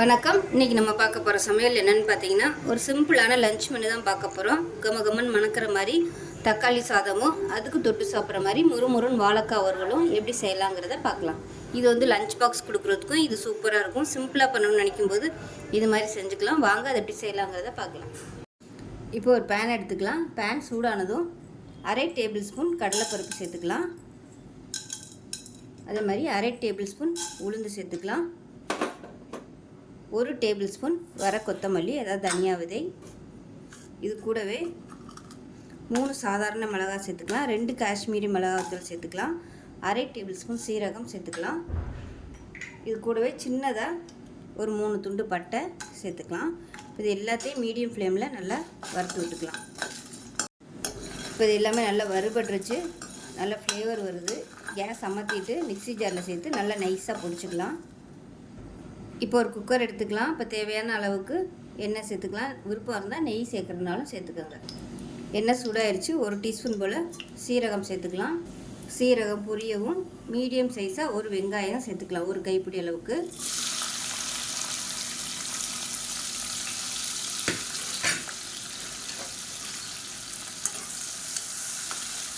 வணக்கம். இன்றைக்கி நம்ம பார்க்க போகிற சமையல் என்னன்னு பார்த்தீங்கன்னா ஒரு சிம்பிளான லஞ்ச் மெனு தான் பார்க்க போகிறோம் கமகமன் மணக்கிற மாதிரி தக்காளி சாதமும் அதுக்கு தொட்டு சாப்பிட்ற மாதிரி முறுமுறுன்னு வாழைக்காய் வறுவலும் எப்படி செய்யலாங்கிறத பார்க்கலாம். இது வந்து லஞ்ச் பாக்ஸ் கொடுக்குறதுக்கும் இது சூப்பராக இருக்கும். சிம்பிளாக பண்ணணும்னு நினைக்கும் போது இது மாதிரி செஞ்சுக்கலாம். வாங்க அதை எப்படி செய்யலாங்கிறத பார்க்கலாம். இப்போ ஒரு பேன் எடுத்துக்கலாம். பேன் சூடானதும் அரை டேபிள் ஸ்பூன் கடலைப்பருப்பு சேர்த்துக்கலாம். அதே மாதிரி அரை டேபிள் ஸ்பூன் உளுந்து சேர்த்துக்கலாம். ஒரு டேபிள் ஸ்பூன் வர கொத்தமல்லி அதாவது தனியா விதை. இது கூடவே மூணு சாதாரண மிளகாய் சேர்த்துக்கலாம். ரெண்டு காஷ்மீரி மிளகாத்தூள் சேர்த்துக்கலாம். அரை டேபிள் ஸ்பூன் சீரகம் சேர்த்துக்கலாம். இது கூடவே சின்னதாக ஒரு மூணு துண்டு பட்டை சேர்த்துக்கலாம். இது எல்லாத்தையும் மீடியம் ஃப்ளேமில் நல்லா வறுத்து விட்டுக்கலாம். இப்போ இது எல்லாமே நல்லா வறுபட்டுருச்சு. நல்ல ஃப்ளேவர் வருது. கேஸ் அமர்த்திட்டு மிக்ஸி ஜாரில் சேர்த்து நல்லா நைஸாக பொடிச்சிக்கலாம். இப்போ ஒரு குக்கர் எடுத்துக்கலாம். இப்போ தேவையான அளவுக்கு எண்ணெய் சேர்த்துக்கலாம். விருப்பம் இருந்தால் நெய் சேர்க்குறதுனாலும் சேர்த்துக்கோங்க. எண்ணெய் சூடாயிருச்சு. ஒரு டீஸ்பூன் போல் சீரகம் சேர்த்துக்கலாம். சீரகம் பொரியவும் மீடியம் சைஸாக ஒரு வெங்காயம் சேர்த்துக்கலாம். ஒரு கைப்பிடி அளவுக்கு.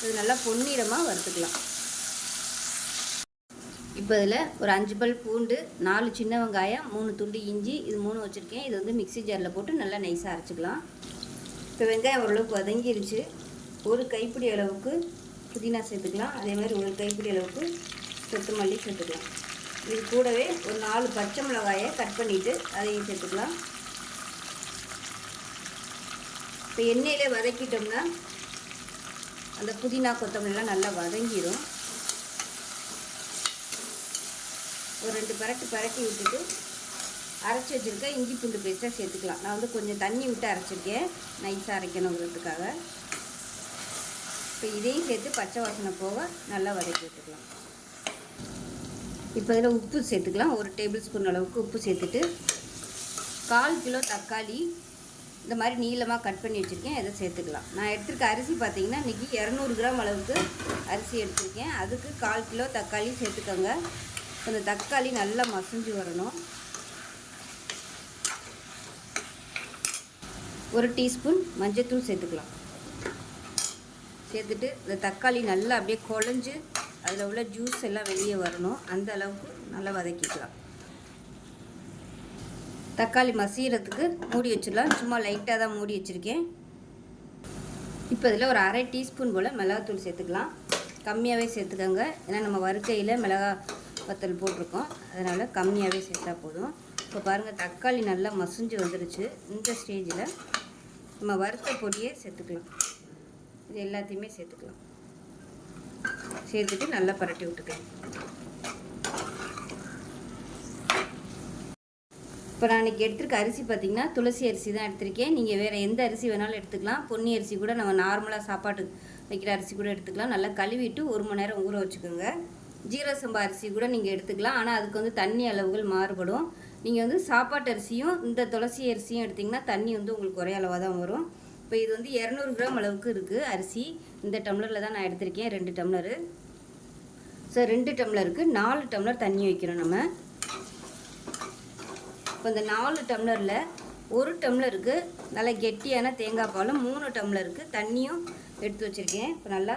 இது நல்லா பொன்னிறமாக வறுத்துக்கலாம். இப்போ இதில் ஒரு அஞ்சு பல் பூண்டு நாலு சின்ன வெங்காயம் மூணு துண்டு இஞ்சி இது மூணு வச்சுருக்கேன். இது வந்து மிக்ஸி ஜாரில் போட்டு நல்லா நைஸாக அரைச்சிக்கலாம். இப்போ வெங்காயம் ஓரளவுக்கு வதங்கிருச்சு. ஒரு கைப்பிடி அளவுக்கு புதினா சேர்த்துக்கலாம். அதே மாதிரி ஒரு கைப்பிடி அளவுக்கு கொத்தமல்லி சேர்த்துக்கலாம். இது கூடவே ஒரு நாலு பச்சை மிளகாயை கட் பண்ணிவிட்டு அதையும் சேர்த்துக்கலாம். இப்போ எண்ணெயிலே வதக்கிட்டோம்னா அந்த புதினா கொத்தமல்லாம் நல்லா வதங்கிடும் ஒரு ரெண்டு பரட்டு பரட்டி விட்டுட்டு அரைச்சி வச்சுருக்க இஞ்சி பூண்டு பேஸ்ட்டாக சேர்த்துக்கலாம். நான் வந்து கொஞ்சம் தண்ணி விட்டு அரைச்சிருக்கேன். நைஸாக அரைக்கணுங்கிறதுக்காக. இப்போ இதையும் சேர்த்து பச்சை வாசனை போக நல்லா வதக்கி விட்டுக்கலாம். இப்போ இதில் உப்பு சேர்த்துக்கலாம். ஒரு டேபிள் ஸ்பூன் அளவுக்கு உப்பு சேர்த்துட்டு கால் கிலோ தக்காளி இந்த மாதிரி நீளமாக கட் பண்ணி வச்சுருக்கேன். இதை சேர்த்துக்கலாம். நான் எடுத்துருக்க அரிசி பார்த்தீங்கன்னா இன்றைக்கி இரநூறு கிராம் அளவுக்கு அரிசி எடுத்திருக்கேன். அதுக்கு கால் கிலோ தக்காளி சேர்த்துக்கோங்க. அந்த தக்காளி நல்லா மசிஞ்சு வரணும். ஒரு டீஸ்பூன் மஞ்சத்தூள் சேர்த்துக்கலாம். சேர்த்துட்டு இந்த தக்காளி நல்லா அப்படியே குழஞ்சு அதில் உள்ள ஜூஸ் எல்லாம் வெளியே வரணும். அந்த அளவுக்கு நல்லா வதக்கிக்கலாம். தக்காளி மசியறதுக்கு மூடி வச்சிடலாம். சும்மா லைட்டாக தான் மூடி வச்சுருக்கேன். இப்போ இதில் ஒரு அரை டீஸ்பூன் போல் மிளகாத்தூள் சேர்த்துக்கலாம். கம்மியாகவே சேர்த்துக்கோங்க. ஏன்னா நம்ம வறுக்கையில் மிளகா வத்தல் போட்டிருக்கோம். அதனால் கம்மியாகவே சேர்த்தா போதும். இப்போ பாருங்கள் தக்காளி நல்லா மசிஞ்சு வந்துருச்சு. இந்த ஸ்டேஜில் நம்ம வறுத்த பொடியே சேர்த்துக்கலாம். இது எல்லாத்தையுமே சேர்த்துக்கலாம். சேர்த்துட்டு நல்லா பரட்டி விட்டுக்கலாம். இப்போ நான் இன்றைக்கி அரிசி பார்த்திங்கன்னா துளசி அரிசி தான் எடுத்திருக்கேன். நீங்கள் வேறு எந்த அரிசி வேணாலும் எடுத்துக்கலாம். பொன்னி அரிசி கூட நம்ம நார்மலாக சாப்பாட்டு வைக்கிற அரிசி கூட எடுத்துக்கலாம். நல்லா கழுவிட்டு ஒரு மணி நேரம் ஊற வச்சுக்கோங்க. ஜீரக சம்பா அரிசி கூட நீங்கள் எடுத்துக்கலாம். ஆனால் அதுக்கு வந்து தண்ணி அளவுகள் மாறுபடும். நீங்கள் வந்து சாப்பாட்டு அரிசியும் இந்த துளசி அரிசியும் எடுத்திங்கன்னா தண்ணி வந்து உங்களுக்கு ஒரே அளவாக தான் வரும். இப்போ இது வந்து இரநூறு கிராம் அளவுக்கு இருக்குது அரிசி. இந்த டம்ளரில் தான் நான் எடுத்திருக்கேன். ரெண்டு டம்ளரு. ஸோ ரெண்டு டம்ளருக்கு நாலு டம்ளர் தண்ணி வைக்கிறோம் நம்ம. இப்போ இந்த நாலு டம்ளரில் ஒரு டம்ளருக்கு நல்லா கெட்டியான தேங்காய் பாலும் மூணு டம்ளருக்கு தண்ணியும் எடுத்து வச்சுருக்கேன். இப்போ நல்லா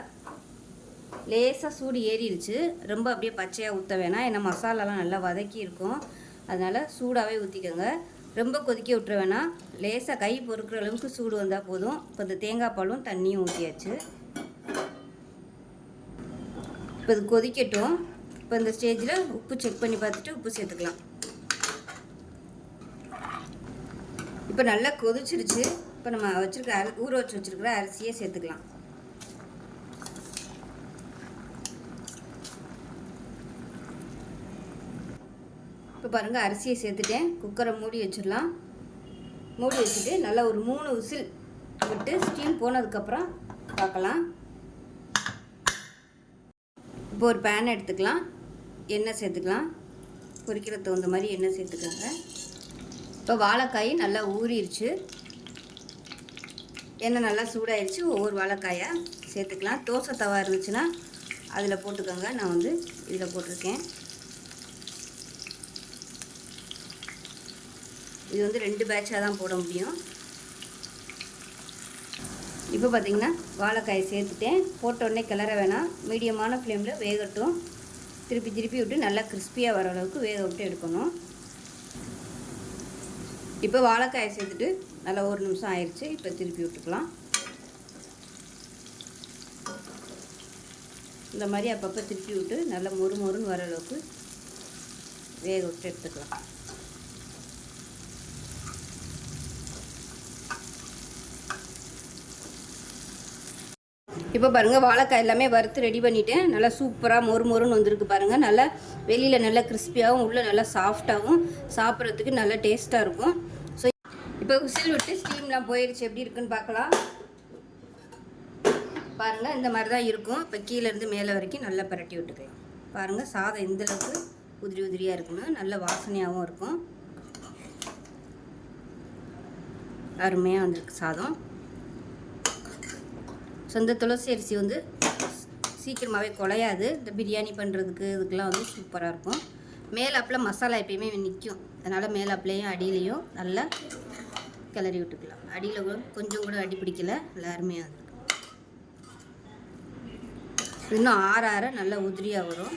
லேசாக சூடு ஏறிடுச்சு. ரொம்ப அப்படியே பச்சையாக ஊற்ற வேணாம். ஏன்னா மசாலாலாம் நல்லா வதக்கி இருக்கும். அதனால் சூடாகவே ஊற்றிக்கோங்க ரொம்ப கொதிக்க விட்டுற வேணாம். லேசாக கை பொறுக்கிற அளவுக்கு சூடு வந்தால் போதும். இப்போ இந்த தேங்காய் பாலும் தண்ணியும் ஊற்றியாச்சு இப்போ இது கொதிக்கட்டும். இப்போ இந்த ஸ்டேஜில் உப்பு செக் பண்ணி பார்த்துட்டு உப்பு சேர்த்துக்கலாம். இப்போ நல்லா கொதிச்சிருச்சு. இப்போ நம்ம வச்சுருக்க அரி ஊற வச்சு வச்சுருக்கிற அரிசியே சேர்த்துக்கலாம். இப்போ பாருங்கள் அரிசியை சேர்த்துட்டேன். குக்கரை மூடி வச்சிடலாம். மூடி வச்சுட்டு நல்லா ஒரு மூணு விசில் விட்டு ஸ்டீம் போனதுக்கப்புறம் பார்க்கலாம். இப்போ ஒரு பேன் எடுத்துக்கலாம். எண்ணெய் சேர்த்துக்கலாம். பொரிக்கிற தகுந்த மாதிரி எண்ணெய் சேர்த்துக்கோங்க. இப்போ வாழைக்காய் நல்லா ஊறிடுச்சு. எண்ணெய் நல்லா சூடாயிடுச்சு ஒவ்வொரு வாழைக்காயாக சேர்த்துக்கலாம். தோசை தவா இருந்துச்சுன்னா அதில் போட்டுக்கோங்க. நான் வந்து இதில் போட்டிருக்கேன். இது வந்து ரெண்டு பேட்சாக தான் போட முடியும். இப்போ பார்த்தீங்கன்னா வாழைக்காயை சேர்த்துட்டேன். போட்டோடனே கிளற வேணாம். மீடியமான ஃப்ளேமில் வேகட்டும். திருப்பி திருப்பி விட்டு நல்லா கிறிஸ்பியாக வர அளவுக்கு வேக விட்டு எடுக்கணும். இப்போ வாழைக்காயை சேர்த்துட்டு நல்லா ஒரு நிமிஷம் ஆயிடுச்சு இப்போ திருப்பி விட்டுக்கலாம். இந்த மாதிரி அப்பப்போ திருப்பி விட்டு நல்லா மொறு மொறுன்னு வர அளவுக்கு வேக விட்டு எடுத்துக்கலாம். இப்போ பாருங்கள் வாழைக்காய் எல்லாமே வறுத்து ரெடி பண்ணிவிட்டேன் நல்லா சூப்பராக மொறு மொறுன்னு வந்திருக்கு பாருங்கள் நல்லா வெளியில் நல்லா கிறிஸ்பியாகவும் உள்ளே நல்லா சாஃப்டாகவும் சாப்பிட்றதுக்கு நல்லா டேஸ்ட்டாக இருக்கும். ஸோ இப்போ விசில் விட்டு ஸ்டீம்லாம் போயிடுச்சு எப்படி இருக்குன்னு பார்க்கலாம். பாருங்கள் இந்த மாதிரி தான் இருக்கும். இப்போ கீழேருந்து மேலே வரைக்கும் நல்லா பரட்டி விட்டுக்கலாம். பாருங்கள் சாதம் எந்தளவுக்கு உதிரி உதிரியாக இருக்குன்னு நல்ல வாசனையாகவும் இருக்கும். அருமையாக வந்திருக்கு சாதம். ஸோ இந்த துளசி அரிசி வந்து சீக்கிரமாகவே குலையாது. இந்த பிரியாணி பண்ணுறதுக்கு இதுக்கெல்லாம் வந்து சூப்பராக இருக்கும். மேலாப்பில் மசாலா எப்பயுமே நிற்கும் அதனால் மேலாப்பிலையும் அடியிலையும் நல்லா கிளறி விட்டுக்கலாம். அடியில் கூட கொஞ்சம் கூட அடி பிடிக்கல. நல்லா அருமையாக இருக்கும் இன்னும் ஆற ஆற நல்லா உதிரியாக வரும்.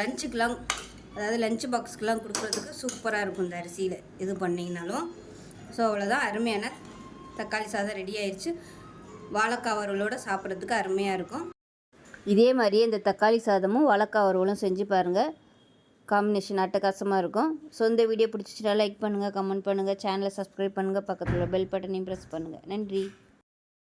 லஞ்சுக்கெலாம் அதாவது லஞ்ச் பாக்ஸ்க்கெலாம் கொடுக்குறதுக்கு சூப்பராக இருக்கும் இந்த அரிசியில். இது பண்ணிங்கனாலும். ஸோ அவ்வளோதான் அருமையான தக்காளி சாதம் ரெடி ஆயிடுச்சு வாழைக்காய் வறுவலோடு சாப்பிட்றதுக்கு அருமையாக இருக்கும். இதே மாதிரியே இந்த தக்காளி சாதமும் வாழைக்காய் வறுவலும் செஞ்சு பாருங்கள் காம்பினேஷன் அட்டகாசமாக இருக்கும். ஸோ இந்த வீடியோ பிடிச்சிச்சுனா லைக் பண்ணுங்கள் கமெண்ட் பண்ணுங்கள் சேனலை சப்ஸ்கிரைப் பண்ணுங்கள் பக்கத்தில் பெல் பட்டனையும் ப்ரெஸ் பண்ணுங்கள் நன்றி.